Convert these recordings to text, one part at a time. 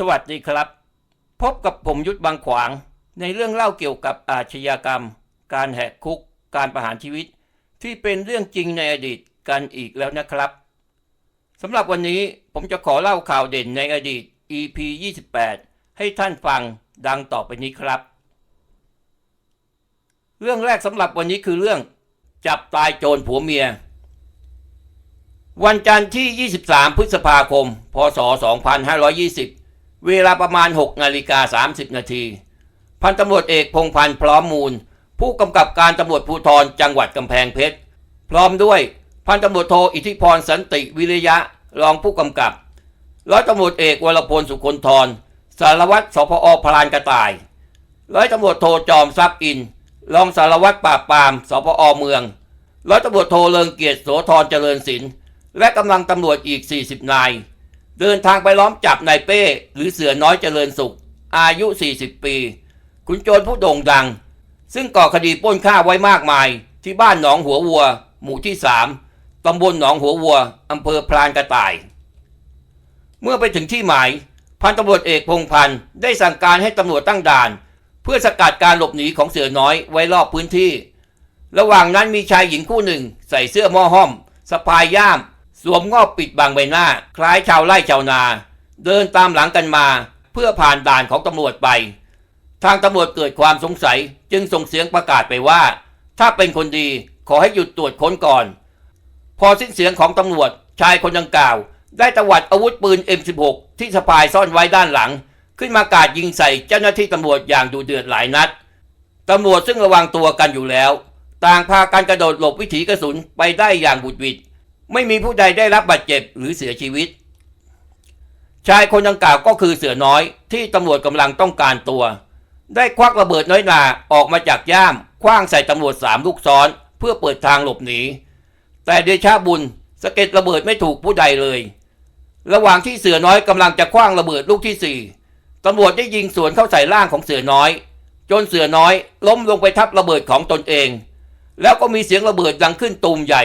สวัสดีครับ พบกับผมยุทธบางขวาง ในเรื่องเล่าเกี่ยวกับอาชญากรรม การแหกคุก การประหารชีวิต ที่เป็นเรื่องจริงในอดีตกันอีกแล้วนะครับสำหรับวันนี้ผมจะขอเล่าข่าวเด่นในอดีต EP 28 ให้ท่านฟังดังต่อไปนี้ครับ เรื่องแรกสำหรับวันนี้คือเรื่อง จับตายโจรผัวเมีย วันจันทร์ที่ 23 พฤษภาคม พศ 2520 เวลาประมาณ 6 นาฬิกา 30 นาที พันตำรวจเอกพงพันธ์พร้อมมูล ผู้กำกับการตำรวจภูธรจังหวัดกำแพงเพชร พร้อมด้วยพันตำรวจโทอิทธิพรสันติวิริยะรองผู้กำกับ ร้อยตำรวจเอกวรพลสุคนทร สารวัตรสพอพลานกระต่าย ร้อยตำรวจโทจอมทรัพย์อิน รองสารวัตรปราบปรามสพอเมือง ร้อยตำรวจโทเลิงเกียรติโสธรเจริญศิลป์และกำลังตำรวจอีก 40 นาย เดินทางไปล้อมจับนายเป้ หรือเสือน้อยเจริญสุข อายุ 40 ปี คุณโจรผู้โด่งดัง ซึ่งก่อคดีปล้นฆ่าไว้มากมาย ที่บ้านหนองหัววัว หมู่ที่ 3ตำบลหนองหัววัวอำเภอพรานกระต่าย เมื่อไปถึงที่หมาย พันตำรวจเอกพงพันธ์ได้สั่งการให้ตำรวจตั้งด่าน เพื่อสกัดการหลบหนีของเสือน้อยไว้รอบพื้นที่ ระหว่างนั้นมีชายหญิงคู่หนึ่ง ใส่เสื้อม้อห้อมสะพายย่าม วมงอบปิดบังใบหน้า คล้ายชาวไร่ชาวนา เดินตามหลังกันมา เพื่อผ่านด่านของตำรวจไป ทางตำรวจเกิดความสงสัยจึงส่งเสียงประกาศไปว่า ถ้าเป็นคนดีขอให้หยุดตรวจค้นก่อน พอสิ้นเสียงของตำรวจชายคนดังกล่าว ได้ตวัดอาวุธปืน M16 ที่สะพายซ่อนไว้ด้านหลัง ขึ้นมากาดยิงใส่เจ้าหน้าที่ตำรวจอย่างดูเดือดหลายนัดตำรวจซึ่งระวังตัวกันอยู่แล้ว ต่างพากันกระโดดหลบวิถีกระสุนไปได้อย่างบุดวิด ไม่มีผู้ใดได้รับบาดเจ็บหรือเสียชีวิต ชายคนดังกล่าวก็คือเสือน้อยที่ตำรวจกำลังต้องการตัว ได้ควักระเบิดน้อยนาออกมาจากย่ามคว้างใส่ตำรวจสามลูกซ้อน เพื่อเปิดทางหลบหนี แต่เดชาบุญสะเก็ดระเบิดไม่ถูกผู้ใดเลย ระหว่างที่เสือน้อยกำลังจะคว้างระเบิดลูกที่สี่ตำรวจได้ยิงสวนเข้าใส่ร่างของเสือน้อย จนเสือน้อยล้มลงไปทับระเบิดของตนเอง แล้วก็มีเสียงระเบิดดังขึ้นตูมใหญ่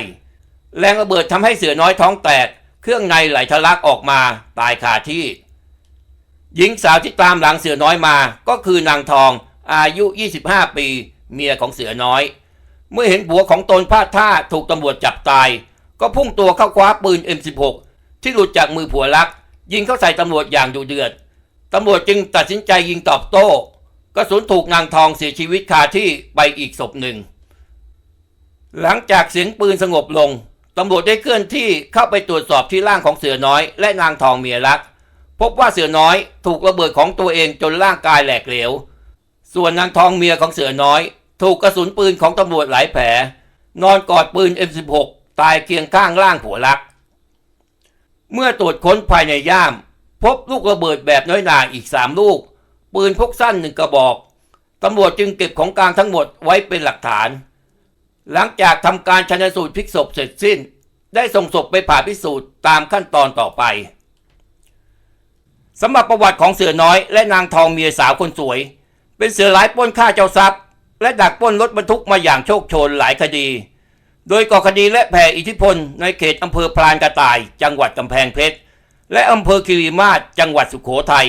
แรงระเบิดทำให้เสือน้อยท้องแตก เครื่องในไหลทะลักออกมาตายคาที่ หญิงสาวที่ตามหลังเสือน้อยมา ก็คือนางทอง อายุ 25 ปี เมียของเสือน้อย เมื่อเห็นผัวของตนพลาดท่าถูกตำรวจจับตาย ก็พุ่งตัวเข้าคว้าปืน M16 ที่หลุดจากมือผัวลัก ยิงเข้าใส่ตำรวจอย่างดุเดือดตำรวจจึงตัดสินใจยิงตอบโต้กระสุนถูกนางทองเสียชีวิตคาที่ไปอีกศพหนึ่ง หลังจากเสียงปืนสงบลง ตำรวจได้เคลื่อนที่เข้าไปตรวจสอบที่ร่างของเสือน้อย และนางทองเมียรัก พบว่าเสือน้อยถูกระเบิดของตัวเองจนร่างกายแหลกเหลว ส่วนนางทองเมียของเสือน้อย ถูกกระสุนปืนของตำรวจหลายแผล นอนกอดปืน M16 ตายเคียงข้างร่างผัวรัก เมื่อตรวจค้นภายในย่าม พบลูกระเบิดแบบน้อยหนาอีกสามลูก ปืนพกสั้นหนึ่งกระบอกตำรวจจึงเก็บของกลางทั้งหมดไว้เป็นหลักฐาน หลังจากทำการชันสูตรพลิกศพเสร็จสิ้น ได้ส่งศพไปผ่าพิสูจน์ตามขั้นตอนต่อไปสำหรับประวัติของเสือน้อยและนางทองเมียสาวคนสวย เป็นเสือหลายปล้นฆ่าเจ้าทรัพย์ และดักปล้นรถบรรทุกมาอย่างโชคโชนหลายคดี โดยก่อคดีและแผ่อิทธิพลในเขตอำเภอพรานกระต่าย จังหวัดกำแพงเพชร และอำเภอคิริมาศจังหวัดสุโขทัย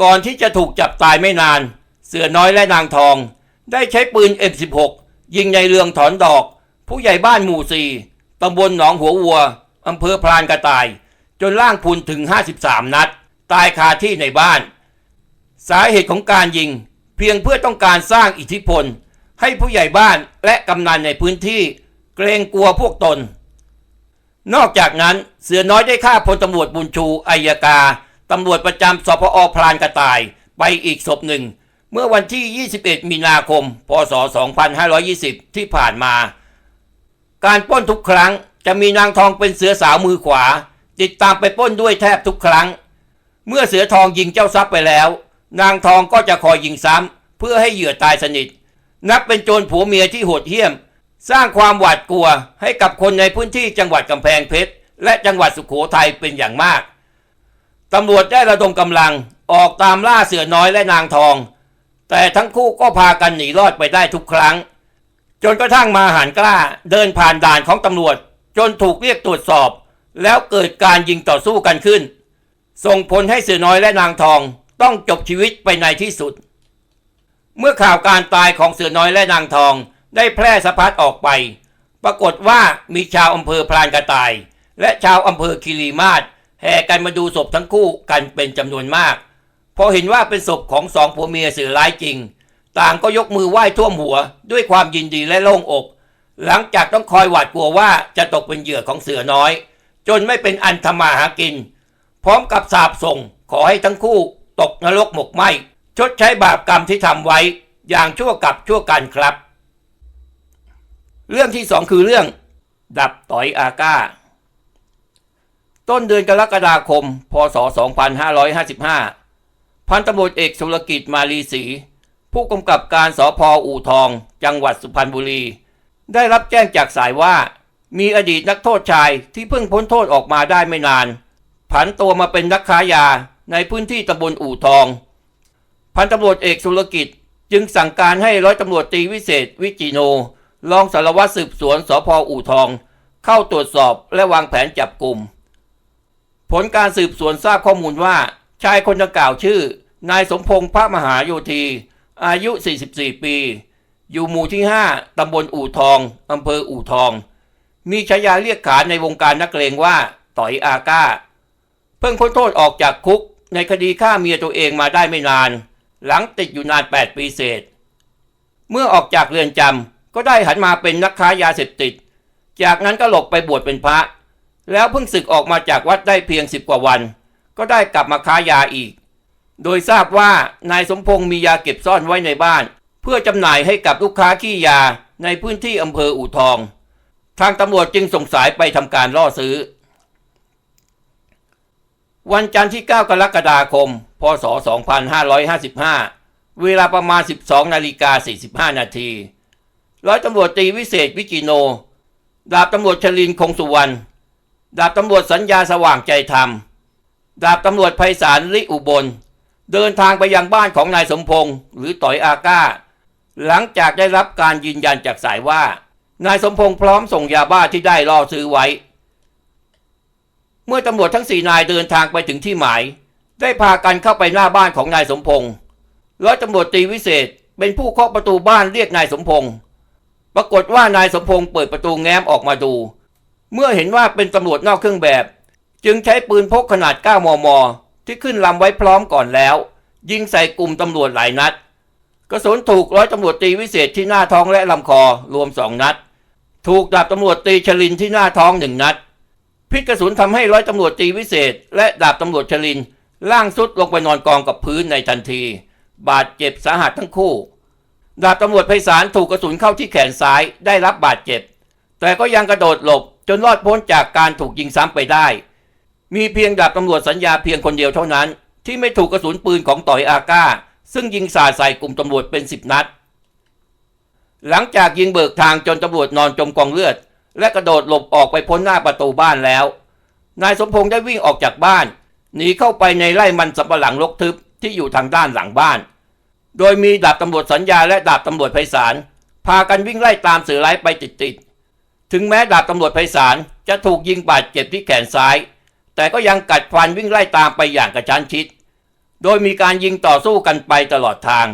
ก่อนที่จะถูกจับตายไม่นาน เสือน้อยและนางทอง ได้ใช้ปืน M16 ยิงในเรืองถอนดอก ผู้ใหญ่บ้านหมู่สี่ตำบลหนองหัววัว อำเภอพรานกระต่าย จนร่างพุนถึง 53 นัด ตายคาที่ในบ้าน สาเหตุของการยิง เพียงเพื่อต้องการสร้างอิทธิพล ให้ผู้ใหญ่บ้านและกำนันในพื้นที่ เกรงกลัวพวกตน นอกจากนั้นเสือน้อยได้ฆ่าพลตำรวจบุญชูอายกาตำรวจประจำสพอพรานกระต่ายไปอีกศพหนึ่ง เมื่อวันที่ 21 มีนาคม พศ 2520 ที่ผ่านมา การป้นทุกครั้งจะมีนางทองเป็นเสือสาวมือขวา ติดตามไปป้นด้วยแทบทุกครั้ง เมื่อเสือทองยิงเจ้าทรัพย์ไปแล้ว นางทองก็จะคอยยิงซ้ำเพื่อให้เหยื่อตายสนิท นับเป็นโจรผัวเมียที่โหดเหี้ยม สร้างความหวาดกลัวให้กับคนในพื้นที่จังหวัดกำแพงเพชรและจังหวัดสุขโขทัยเป็นอย่างมากตำรวจได้ระดมกำลังออกตามล่าเสือน้อยและนางทอง แต่ทั้งคู่ก็พากันหนีรอดไปได้ทุกครั้ง จนกระทั่งมาหารกล้าเดินผ่านด่านของตำรวจ จนถูกเรียกตรวจสอบ แล้วเกิดการยิงต่อสู้กันขึ้น ส่งผลให้เสือน้อยและนางทองต้องจบชีวิตไปในที่สุด เมื่อข่าวการตายของเสือน้อยและนางทองได้แพร่สะพัดออกไป ปรากฏว่ามีชาวอำเภอพรานกระต่าย และชาวอำเภอคีรีมาศแห่กันมาดูศพทั้งคู่กันเป็นจำนวนมาก พอเห็นว่าเป็นศพของสองผัวเมียเสือร้ายจริง ต่างก็ยกมือไหว้ท่วมหัว ด้วยความยินดีและโล่งอก หลังจากต้องคอยหวาดกลัวว่าจะตกเป็นเหยื่อของเสือน้อย จนไม่เป็นอันทำมาหากิน พร้อมกับสาบส่งขอให้ทั้งคู่ตกนรกหมกไหมชดใช้บาปกรรมที่ทำไว้ อย่างชั่วกับชั่วกันครับ เรื่องที่สองคือเรื่อง ดับต่อยอาก้า ต้นเดือนกรกฎาคม พศ 2555 พันตำรวจเอกสุรกิจมาลีศรีผู้กำกับการสพอู่ทอง จังหวัดสุพรรณบุรี ได้รับแจ้งจากสายว่า มีอดีตนักโทษชายที่เพิ่งพ้นโทษออกมาได้ไม่นาน ผันตัวมาเป็นนักค้ายาในพื้นที่ตำบลอู่ทอง พันตำรวจเอกสุรกิจจึงสั่งการให้ร้อยตำรวจตรีวิเศษวิจิโนรองสารวัตรสืบสวนสพอู่ทอง เข้าตรวจสอบและวางแผนจับกลุ่ม ผลการสืบสวนทราบข้อมูลว่า ชายคนดังกล่าวชื่อ นายสมพงษ์พระมหาโยธี อายุ 44 ปี อยู่หมู่ที่ 5 ตำบลอู่ทอง อำเภออู่ทอง มีฉายาเรียกขานในวงการนักเลงว่า ต่อยอาก้า เพิ่งพ้นโทษออกจากคุกในคดีฆ่าเมียตัวเองมาได้ไม่นาน หลังติดอยู่นาน 8 ปีเศษ เมื่อออกจากเรือนจำก็ได้หันมาเป็นนักค้ายาเสพติด จากนั้นก็หลบไปบวชเป็นพระ แล้วเพิ่งศึกออกมาจากวัดได้เพียงสิบกว่าวัน ก็ได้กลับมาค้ายาอีก โดยทราบว่านายสมพงษ์มียาเก็บซ่อนไว้ในบ้าน เพื่อจำหน่ายให้กับลูกค้าขี้ยาในพื้นที่อำเภออู่ทอง ทางตำรวจจึงส่งสายไปทำการล่อซื้อ วันจันทร์ที่ 9 กรกฎาคม พศ 2555 เวลาประมาณ 12นาฬิกา45 นาที ร้อยตำรวจตรีวิเศษวิจิโน ดาบตำรวจชลินคงสุวรรณ ดาบตำรวจสัญญาสว่างใจธรรม ดาบตำรวจไพศาลลิอุบล เดินทางไปยังบ้านของนายสมพงษ์หรือต่อยอาก้า หลังจากได้รับการยืนยันจากสายว่า นายสมพงษ์พร้อมส่งยาบ้าที่ได้ล่อซื้อไว้ เมื่อตำรวจทั้งสี่นายเดินทางไปถึงที่หมาย ได้พากันเข้าไปหน้าบ้านของนายสมพงษ์ร้อยตำรวจตีวิเศษเป็นผู้เคาะประตูบ้านเรียกนายสมพงษ์ปรากฏว่านายสมพงษ์เปิดประตูแง้มออกมาดู เมื่อเห็นว่าเป็นตำรวจนอกเครื่องแบบ จึงใช้ปืนพกขนาด 9 มม ที่ขึ้นลำไว้พร้อมก่อนแล้ว ยิงใส่กลุ่มตำรวจหลายนัด กระสุนถูกร้อยตำรวจตีวิเศษที่หน้าท้องและลำคอรวมสองนัด ถูกดาบตำรวจตีชลินที่หน้าท้องหนึ่งนัด พิษกระสุนทำให้ร้อยตำรวจตีวิเศษ และดาบตำรวจชลินล่างสุดลงไปนอนกองกับพื้นในทันที บาดเจ็บสาหัสทั้งคู่ ดาบตำรวจไพศาลถูกกระสุนเข้าที่แขนซ้ายได้รับบาดเจ็บ แต่ก็ยังกระโดดหลบจนรอดพ้นจากการถูกยิงซ้ำไปได้ มีเพียงดาบตำรวจสัญญาเพียงคนเดียวเท่านั้น ที่ไม่ถูกกระสุนปืนของต่อยอาก้า ซึ่งยิงสาดใส่กลุ่มตำรวจเป็นสิบนัด หลังจากยิงเบิกทางจนตำรวจนอนจมกองเลือด และกระโดดหลบออกไปพ้นหน้าประตูบ้านแล้ว นายสมพงษ์ได้วิ่งออกจากบ้านหนีเข้าไปในไร่มันสำปะหลังรกทึบที่อยู่ทางด้านหลังบ้าน โดยมีดาบตำรวจสัญญาและดาบตำรวจไพศาลพากันวิ่งไล่ตามเสือไล่ไปติดๆถึงแม้ดาบตำรวจไพศาลจะถูกยิงบาดเจ็บที่แขนซ้าย แต่ก็ยังกัดฟันวิ่งไล่ตามไปอย่างกระชั้นชิด โดยมีการยิงต่อสู้กันไปตลอดทาง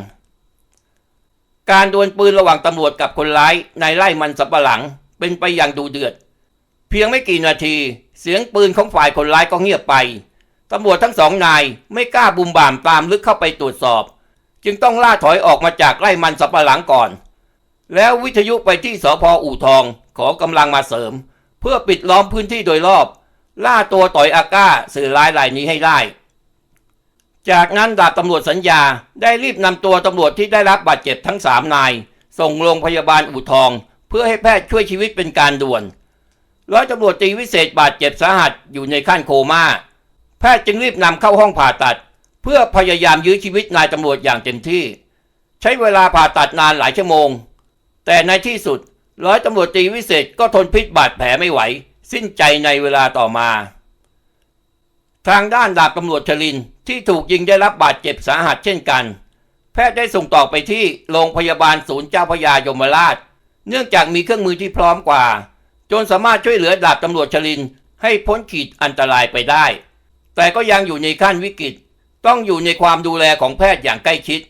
การดวลปืนระหว่างตำรวจกับคนร้ายในไร่มันสำปะหลังเป็นไปอย่างดูเดือด เพียงไม่กี่นาที เสียงปืนของฝ่ายคนร้ายก็เงียบไปตำรวจทั้งสองนายไม่กล้าบุมบ่ามตามลึกเข้าไปตรวจสอบ จึงต้องล่าถอยออกมาจากไร่มันสำปะหลังก่อน แล้ววิทยุไปที่สพอู่ทองขอกำลังมาเสริม เพื่อปิดล้อมพื้นที่โดยรอบ ล่าตัวต่อยอาก้าสื่อร้ายรายนี้ให้ได้ จากนั้นดาบตำรวจสัญญาได้รีบนำตัวตำรวจที่ได้รับบาดเจ็บทั้งสามนาย ส่งโรงพยาบาลอู่ทอง เพื่อให้แพทย์ช่วยชีวิตเป็นการด่วนร้อยตำรวจตรีวิเศษบาดเจ็บสาหัสอยู่ในขั้นโคม่า แพทย์จึงรีบนำเข้าห้องผ่าตัด เพื่อพยายามยื้อชีวิตนายตำรวจอย่างเต็มที่ ใช้เวลาผ่าตัดนานหลายชั่วโมง แต่ในที่สุดร้อยตำรวจตรีวิเศษก็ทนพิษบาดแผลไม่ไหว สิ้นใจในเวลาต่อมา ทางด้านดาบตำรวจชลินที่ถูกยิงได้รับบาดเจ็บสาหัสเช่นกัน แพทย์ได้ส่งต่อไปที่โรงพยาบาลศูนย์เจ้าพยายมราช เนื่องจากมีเครื่องมือที่พร้อมกว่า จนสามารถช่วยเหลือดาบตำรวจชลินให้พ้นขีดอันตรายไปได้ แต่ก็ยังอยู่ในขั้นวิกฤต ต้องอยู่ในความดูแลของแพทย์อย่างใกล้ชิด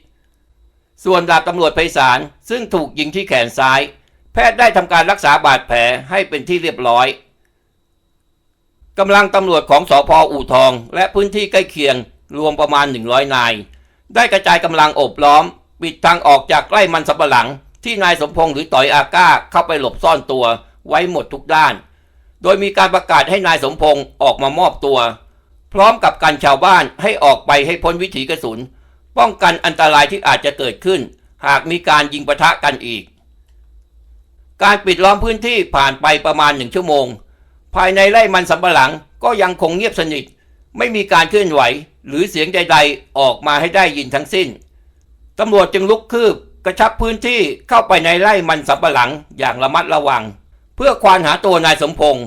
ส่วนดาบตำรวจไพศาลซึ่งถูกยิงที่แขนซ้าย แพทย์ได้ทำการรักษาบาดแผลให้เป็นที่เรียบร้อย กำลังตำรวจของสอพออู่ทอง และพื้นที่ใกล้เคียงรวมประมาณ 100 นาย ได้กระจายกำลังอบล้อม ปิดทางออกจากใกล้มันสำปะหลัง ที่นายสมพงษ์หรือต่อยอาก้าเข้าไปหลบซ่อนตัวไว้หมดทุกด้าน โดยมีการประกาศให้นายสมพงษ์ออกมามอบตัว พร้อมกับกันชาวบ้านให้ออกไปให้พ้นวิถีกระสุน ป้องกันอันตรายที่อาจจะเกิดขึ้น หากมีการยิงปะทะกันอีก การปิดล้อมพื้นที่ผ่านไปประมาณหนึ่งชั่วโมง ภายในไร่มันสำปะหลังก็ยังคงเงียบสนิท ไม่มีการเคลื่อนไหว หรือเสียงใดๆ ออกมาให้ได้ยินทั้งสิ้นตำรวจจึงลุกคืบกระชับพื้นที่เข้าไปในไร่มันสำปะหลังอย่างระมัดระวัง เพื่อควานหาตัวนายสมพงษ์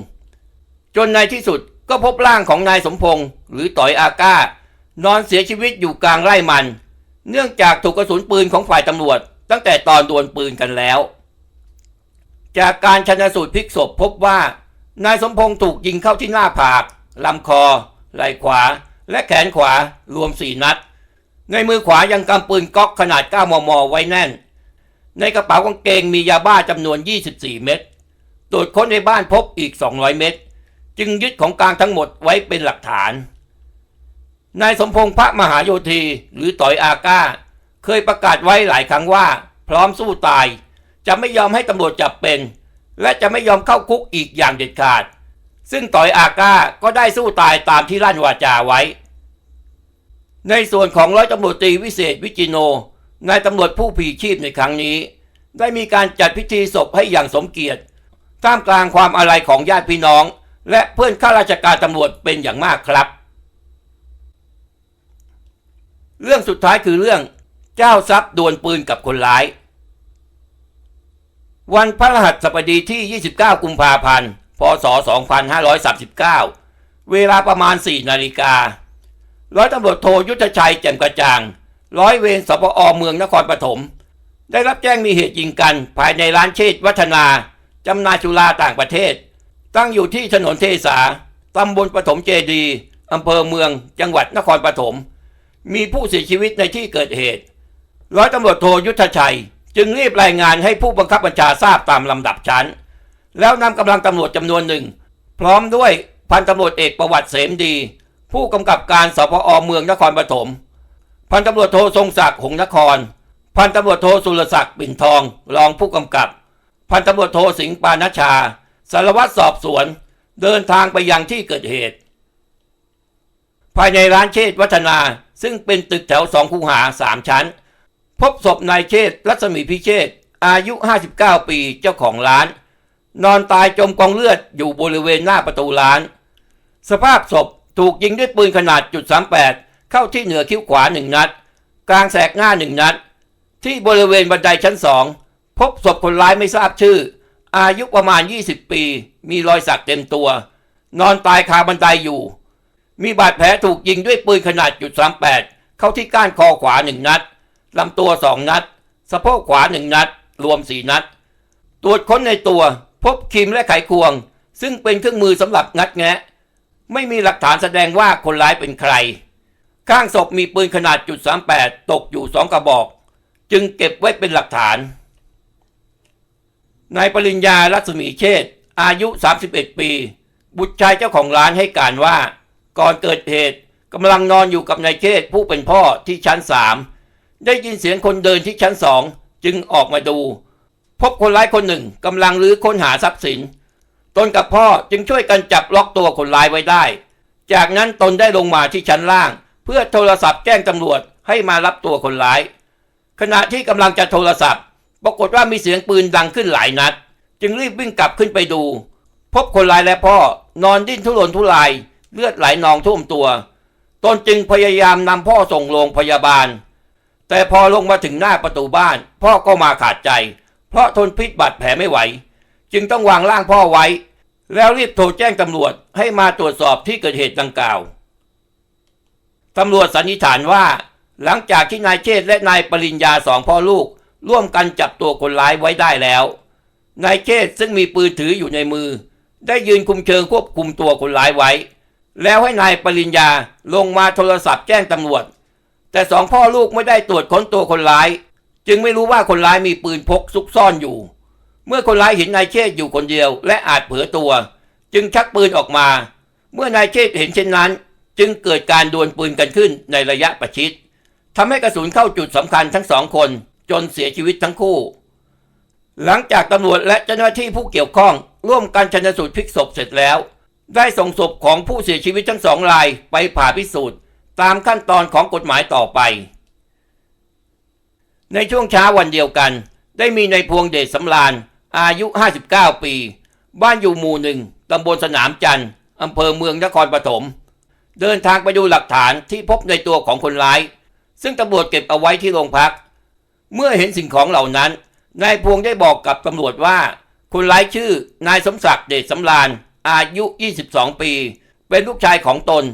จนในที่สุดก็พบร่างของนายสมพงษ์หรือต่อยอาก้านอนเสียชีวิตอยู่กลางไร่มัน เนื่องจากถูกกระสุนปืนของฝ่ายตำรวจ ตั้งแต่ตอนดวลปืนกันแล้ว จากการชันสูตรพลิกศพพบว่า นายสมพงษ์ถูกยิงเข้าที่หน้าผากลำคอ ไหล่ขวา และแขนขวารวมสี่นัด ในมือขวายังกำปืนก๊อกขนาด 9 มม ไว้แน่น ในกระเป๋ากางเกงมียาบ้าจำนวน 24 เม็ดตรวจค้นในบ้านพบอีก 200 เม็ดจึงยึดของกลางทั้งหมดไว้เป็นหลักฐาน นายสมพงษ์พระมหาโยธีหรือต่อยอาก้า เคยประกาศไว้หลายครั้งว่า พร้อมสู้ตาย จะไม่ยอมให้ตำรวจจับเป็น และจะไม่ยอมเข้าคุกอีกอย่างเด็ดขาด ซึ่งต่อยอาก้าก็ได้สู้ตายตามที่ลั่นวาจาไว้ ในส่วนของร้อยตำรวจตรีวิเศษวิจิโนนายตำรวจผู้ผีชีพในครั้งนี้ ได้มีการจัดพิธีศพให้อย่างสมเกียรติท่ามกลางความอาลัยของญาติพี่น้อง และเพื่อนข้าราชการตำรวจเป็นอย่างมากครับ เรื่องสุดท้ายคือเรื่อง เจ้าทรัพย์ดวลปืนกับคนร้าย วันพระรหัสบดีที่ 29 กุมภาพันธ์ พศ 2539 เวลาประมาณ 4 นาฬิกา ร้อยตำรวจโทยุทธชัยแจ่มกระจ่าง ร้อยเวรสปอเมืองนครปฐม ได้รับแจ้งมีเหตุยิงกัน ภายในร้านเชษฐ์วัฒนา จำหนายจุฬาต่างประเทศ ตั้งอยู่ที่ถนนเทสา ตำบลปฐมเจดี อำเภอเมือง จังหวัดนครปฐม มีผู้เสียชีวิตในที่เกิดเหตุ ร้อยตำรวจโทยุทธชัย จึงรีบรายงานให้ผู้บังคับบัญชาทราบตามลำดับชั้น แล้วนำกำลังตำรวจจำนวนหนึ่ง พร้อมด้วยพันตำรวจเอกประวัติเสมดี ผู้กำกับการสพอเมืองนครปฐมพันตำรวจโททรงศักดิ์หงส์นคร พันตำรวจโทสุรศักดิ์ปิ่นทอง รองผู้กำกับ พันตำรวจโทสิงห์ปานชา สารวัตรสอบสวน เดินทางไปยังที่เกิดเหตุ ภายในร้านเชษวัฒนาซึ่งเป็นตึกแถวสองคูหาสามชั้น พบศพนายเชษฐ์รัศมีพิเชษฐ์อายุ 59 ปีเจ้าของร้าน นอนตายจมกองเลือดอยู่บริเวณหน้าประตูร้าน สภาพศพถูกยิงด้วยปืนขนาดจุด38 เข้าที่เหนือคิ้วขวาหนึ่งนัด กลางแสกหน้าหนึ่งนัด ที่บริเวณบันไดชั้นสองพบศพคนร้ายไม่ทราบชื่อ อายุประมาณ 20 ปี มีรอยสักเต็มตัว นอนตายคาบันไดอยู่ มีบาดแผลถูกยิงด้วยปืนขนาดจุด38เข้าที่ก้านคอขวาหนึ่งนัด ลำตัวสองนัด สะโพกขวาหนึ่งนัด รวมสี่นัด ตรวจค้นในตัว พบครีมและไขควง ซึ่งเป็นเครื่องมือสำหรับงัดแงะ ไม่มีหลักฐานแสดงว่าคนร้ายเป็นใคร ข้างศพมีปืนขนาดจุด38ตกอยู่สองกระบอก จึงเก็บไว้เป็นหลักฐาน นายปริญญารัศมีเชษฐ์อายุ 31 ปี บุตรชายเจ้าของร้านให้การว่า ก่อนเกิดเหตุกำลังนอนอยู่กับนายเชษฐ์ผู้เป็นพ่อที่ชั้นสาม ได้ยินเสียงคนเดินที่ชั้นสองจึงออกมาดู พบคนร้ายคนหนึ่งกำลังรื้อค้นหาทรัพย์สิน ตนกับพ่อจึงช่วยกันจับล็อกตัวคนร้ายไว้ได้ จากนั้นตนได้ลงมาที่ชั้นล่าง เพื่อโทรศัพท์แจ้งตำรวจให้มารับตัวคนร้าย ขณะที่กำลังจะโทรศัพท์ ปรากฏว่ามีเสียงปืนดังขึ้นหลายนัด จึงรีบวิ่งกลับขึ้นไปดู พบคนร้ายและพ่อนอนดิ้นทุรนทุรายเลือดไหลนองท่วมตัว ตนจึงพยายามนำพ่อส่งโรงพยาบาล แต่พอลงมาถึงหน้าประตูบ้าน พ่อก็มาขาดใจ เพราะทนพิษบาดแผลไม่ไหว จึงต้องวางร่างพ่อไว้ แล้วรีบโทรแจ้งตำรวจให้มาตรวจสอบที่เกิดเหตุดังกล่าวตำรวจสันนิษฐานว่า หลังจากที่นายเชษและนายปริญญาสองพ่อลูก ร่วมกันจับตัวคนร้ายไว้ได้แล้ว นายเชษซึ่งมีปืนถืออยู่ในมือ ได้ยืนคุมเชิงควบคุมตัวคนร้ายไว้ แล้วให้นายปริญญาลงมาโทรศัพท์แจ้งตำรวจ แต่สองพ่อลูกไม่ได้ตรวจค้นตัวคนร้าย จึงไม่รู้ว่าคนร้ายมีปืนพกซุกซ่อนอยู่ เมื่อคนร้ายเห็นนายเชษอยู่คนเดียว และอาจเผลอตัว จึงชักปืนออกมา เมื่อนายเชษเห็นเช่นนั้น จึงเกิดการดวลปืนกันขึ้นในระยะประชิดทำให้กระสุนเข้าจุดสำคัญทั้งสองคนจนเสียชีวิตทั้งคู่ หลังจากตำรวจและเจ้าหน้าที่ผู้เกี่ยวข้อง ร่วมกันชันสูตรพลิกศพเสร็จแล้ว ได้ส่งศพของผู้เสียชีวิตทั้งสองรายไปผ่าพิสูจน์ ตามขั้นตอนของกฎหมายต่อไป ในช่วงเช้าวันเดียวกัน ได้มีในายพวงเดชสำราญอายุ 59 ปี บ้านอยู่หมู่หนึ่งตำบลสนามจันทร์อำเภอเมืองนครปฐมเดินทางไปดูหลักฐานที่พบในตัวของคนร้าย ซึ่งตำรวจเก็บเอาไว้ที่โรงพัก เมื่อเห็นสิ่งของเหล่านั้น นายพวงได้บอกกับตำรวจว่า คนร้ายชื่อนายสมศักดิ์เดชสำราญอายุ 22 ปี เป็นลูกชายของตน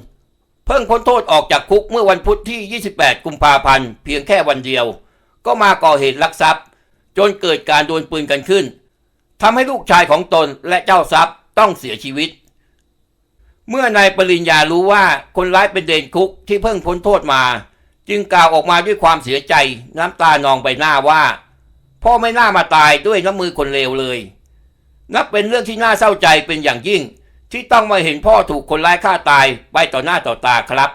พิ่งพ้นโทษออกจากคุกเมื่อวันพุธที่ 28 กุมภาพันธ์ เพียงแค่วันเดียว ก็มาก่อเหตุลักทรัพย์ จนเกิดการดวลปืนกันขึ้นทำให้ลูกชายของตนและเจ้าทรัพย์ต้องเสียชีวิต เมื่อนายปริญญารู้ว่าคนร้ายเป็นเดนคุกที่เพิ่งพ้นโทษมา จึงกล่าวออกมาด้วยความเสียใจน้ำตานองใบหน้าว่า พ่อไม่น่ามาตายด้วยน้ำมือคนเลวเลย นับเป็นเรื่องที่น่าเศร้าใจเป็นอย่างยิ่ง ที่ต้องมาเห็นพ่อถูกคนร้ายฆ่าตายไปต่อหน้าต่อตาครับ